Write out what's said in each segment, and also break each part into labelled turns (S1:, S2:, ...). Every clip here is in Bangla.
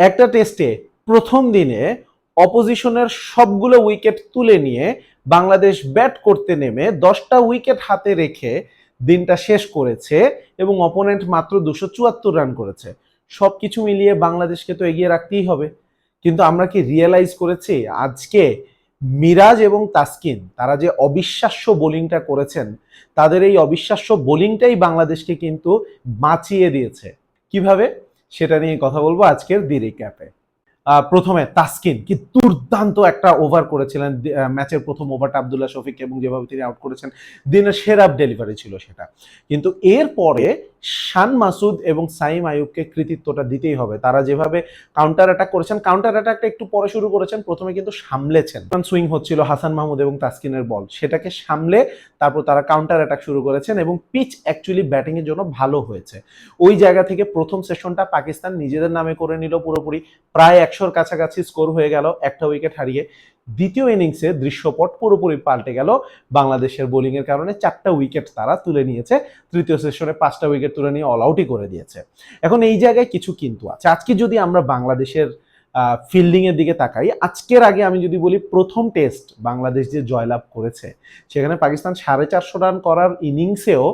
S1: একটা টেস্টে প্রথম দিনে অপোজিশনের সবগুলো উইকেট তুলে নিয়ে বাংলাদেশ ব্যাট করতে নেমে দশটা উইকেট হাতে রেখে দিনটা শেষ করেছে এবং অপোনেন্ট মাত্র দুশো চুয়াত্তর রান করেছে। সব কিছু মিলিয়ে বাংলাদেশকে তো এগিয়ে রাখতেই হবে। কিন্তু আমরা কি রিয়েলাইজ করেছি? আজকে মিরাজ এবং তাসকিন, তারা যে অবিশ্বাস্য বোলিংটা করেছেন, তাদের এই অবিশ্বাস্য বোলিংটাই বাংলাদেশকে কিন্তু বাঁচিয়ে দিয়েছে। কীভাবে? সেটা নিয়ে কথা বলব আজকের দি রিক্যাপে আহ, প্রথমে তাসকিন কি দুর্দান্ত একটা ওভার করেছিলেন ম্যাচের প্রথম ওভারটা আবদুল্লাহ শফিক এবং যেভাবে তিনি আউট করেছেন, দিনের সেরা ডেলিভারি ছিল সেটা। কিন্তু এরপরে শান মাসুদ এবং সাইম আয়ুবকে কৃতিত্বটা দিতেই হবে। তারা যেভাবে কাউন্টার অ্যাটাক করেছেন কাউন্টার অ্যাটাকটা একটু পরে শুরু করেছেন, প্রথমে কিন্তু সামলেছেন। কারণ সুইং হচ্ছিল হাসান মাহমুদ এবং তাসকিনের বল সেটাকে সামলে তারপর তারা কাউন্টার অ্যাটাক শুরু করেছেন এবং পিচ অ্যাকচুয়ালি ব্যাটিং এর জন্য ভালো হয়েছে। ওই জায়গা থেকে প্রথম সেশনটা পাকিস্তান নিজেদের নামে করে নিল পুরোপুরি। প্রায় একশোর কাছাকাছি স্কোর হয়ে গেল, একটা উইকেট হারিয়ে দ্বিতীয় ইনিংসে দৃশ্যপট পুরোপুরি পাল্টে গেল। বাংলাদেশের বোলিংয়ের কারণে চারটা উইকেট তারা তুলে নিয়েছে, তৃতীয় সেশনে পাঁচটা উইকেট তুলে নিয়ে অল আউটই করে দিয়েছে। এখন এই জায়গায় কিছু কিন্তু আছে। আজকে যদি আমরা বাংলাদেশের ফিল্ডিং এর দিকে তাকাই, আজকের আগে আমি যদি বলি প্রথম টেস্ট বাংলাদেশ যে জয়লাভ করেছে, সেখানে পাকিস্তান সাড়ে চারশো রান করার ইনিংসেও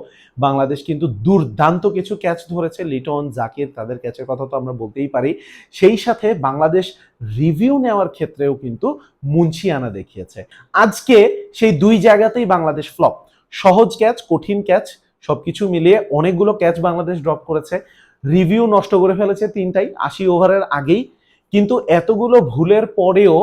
S1: বাংলাদেশ কিন্তু দুর্দান্ত কিছু ক্যাচ ধরেছে। লিটন, জাকির তাদের ক্যাচের কথা তো আমরা বলতেই পারি। সেই সাথে বাংলাদেশ রিভিউ নেওয়ার ক্ষেত্রেও কিন্তু মুন্সিয়ানা দেখিয়েছে। আজকে সেই দুই জায়গাতেই বাংলাদেশ ফ্লপ সহজ ক্যাচ কঠিন ক্যাচ সবকিছু মিলিয়ে অনেকগুলো ক্যাচ বাংলাদেশ ড্রপ করেছে। রিভিউ নষ্ট করে ফেলেছে তিনটাই। আশি ওভারের আগেই কিন্তু এতগুলো ভুলের পরেও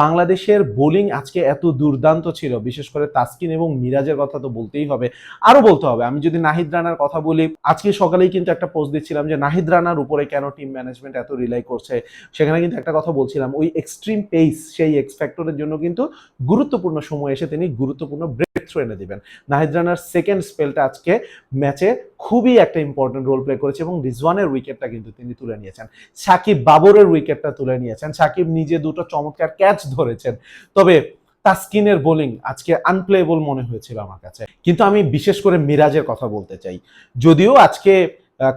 S1: বাংলাদেশের বোলিং আজকে এত দুর্দান্ত ছিল। বিশেষ করে তাসকিন এবং মিরাজের কথা তো বলতেই হবে। আরও বলতে হবে, আমি যদি নাহিদ রানার কথা বলি, আজকে সকালেই কিন্তু একটা পোস্ট দিচ্ছিলাম যে নাহিদ রানার উপরে কেন টিম ম্যানেজমেন্ট এত রিলাই করছে? সেখানে কিন্তু একটা কথা বলছিলাম, ওই এক্সট্রিম পেস সেই এক্স ফ্যাক্টরের জন্য কিন্তু গুরুত্বপূর্ণ সময় এসে তিনি গুরুত্বপূর্ণ ব্রেক থ্রু এনে দিবেন। নাহিদ রানার সেকেন্ড স্পেলটা আজকে ম্যাচে খুবই একটা ইম্পর্টেন্ট রোল প্লে করেছে এবং রিজওয়ানের উইকেটটা কিন্তু তিনি তুলে নিয়েছেন। সাকিব বাবরের উইকেটটা তুলে নিয়েছেন। সাকিব নিজে দুটো চমৎকার ক্যাচ ধরেছেন। তবে তাস্কিনের বোলিং আজকে আনপ্লেয়েবল মনে হয়েছিল আমার কাছে। কিন্তু আমি বিশেষ করে মিরাজের কথা বলতে চাই। যদিও আজকে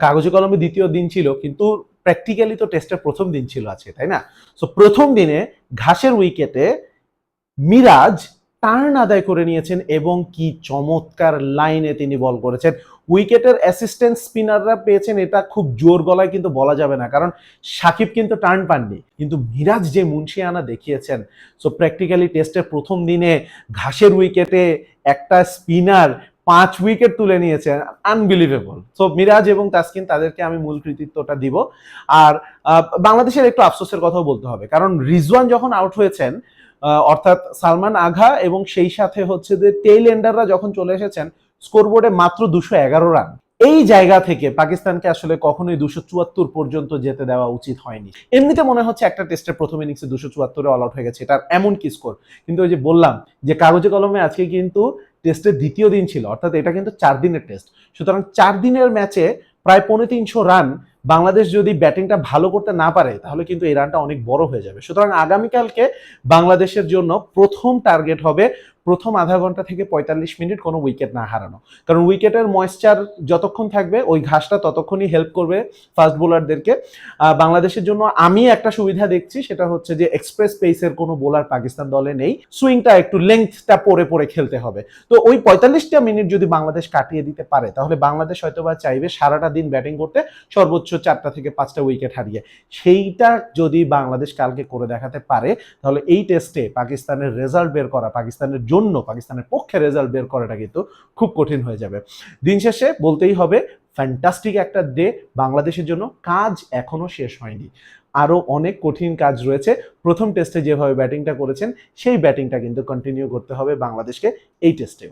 S1: কাগজে কলমে দ্বিতীয় দিন ছিল, কিন্তু প্র্যাকটিক্যালি তো টেস্টের প্রথম দিন ছিল আজকে, তাই না? সো প্রথম দিনে ঘাসের উইকেটে মিরাজ টার্ন আদায় করে নিয়েছেন এবং কি চমৎকার লাইনে তিনি বল করেছেন। উইকেটের অ্যাসিস্ট্যান্ট স্পিনাররা পেয়েছেন এটা খুব জোর গলায় কিন্তু বলা যাবে না, কারণ সাকিব কিন্তু টার্ন পাননি। কিন্তু মিরাজ যে মুন্সিয়ানা দেখিয়েছেন সো প্র্যাকটিক্যালি টেস্টের প্রথম দিনে ঘাসের উইকেটে একটা স্পিনার পাঁচ উইকেট তুলে নিয়েছেন আনবিলিভেবল সো মিরাজ এবং তাসকিন তাদেরকে আমি মূল কৃতিত্বটা দিব। আর বাংলাদেশের একটু আফসোসের কথাও বলতে হবে, কারণ রিজওয়ান যখন আউট হয়েছেন অর্থাৎ সালমান আঘা এবং সেই সাথে হচ্ছে যে টেইল এন্ডাররা যখন চলে এসেছেন স্কোরবোর্ডে মাত্র দুশো এগারো রান এই জায়গা থেকে পাকিস্তানকে আসলে কখনোই দুশো চুয়াত্তর পর্যন্ত যেতে দেওয়া উচিত হয়নি। এমনিতে মনে হচ্ছে একটা টেস্টের প্রথম ইনিংসে দুশো চুয়াত্তরে অল আউট হয়ে গেছে, এটার এমন কি স্কোর কিন্তু ওই যে বললাম যে কাগজে কলমে আজকে কিন্তু টেস্টের দ্বিতীয় দিন ছিল, অর্থাৎ এটা কিন্তু চার দিনের টেস্ট সুতরাং চার দিনের ম্যাচে প্রায় পৌনে তিনশো রান বাংলাদেশ যদি ব্যাটিংটা ভালো করতে না পারে, তাহলে কিন্তু এই রানটা অনেক বড় হয়ে যাবে। সুতরাং আগামীকালকে বাংলাদেশের জন্য প্রথম টার্গেট হবে প্রথম আধা ঘণ্টা থেকে পঁয়তাল্লিশ মিনিট কোনো উইকেট না হারানো। কারণ উইকেটের ময়েশ্চার যতক্ষণ থাকবে, ওই ঘাসটা ততক্ষণই হেল্প করবে ফাস্ট বোলারদেরকে বাংলাদেশের জন্য আমি একটা সুবিধা দেখছি, সেটা হচ্ছে যে এক্সপ্রেস পেসের কোনো বোলার পাকিস্তান দলে নেই। সুইংটা একটু লেংথটা পরে পরে খেলতে হবে। তো ওই পঁয়তাল্লিশটা মিনিট যদি বাংলাদেশ কাটিয়ে দিতে পারে, তাহলে বাংলাদেশ হয়তোবা চাইবে সারাটা দিন ব্যাটিং করতে সর্বোচ্চ চারটা থেকে পাঁচটা উইকেট হারিয়ে। সেইটা যদি বাংলাদেশ কালকে করে দেখাতে পারে, তাহলে এই টেস্টে পাকিস্তানের রেজাল্ট বের করা, পাকিস্তানের জন্য পাকিস্তানের পক্ষে রেজাল্ট বের করাটা কিন্তু খুব কঠিন হয়ে যাবে। দিন শেষে বলতেই হবে ফ্যান্টাস্টিক একটা ডে বাংলাদেশের জন্য। কাজ এখনও শেষ হয়নি। আরও অনেক কঠিন কাজ রয়েছে। প্রথম টেস্টে যেভাবে ব্যাটিংটা করেছেন, সেই ব্যাটিংটা কিন্তু কন্টিনিউ করতে হবে বাংলাদেশকে। এই টেস্টেও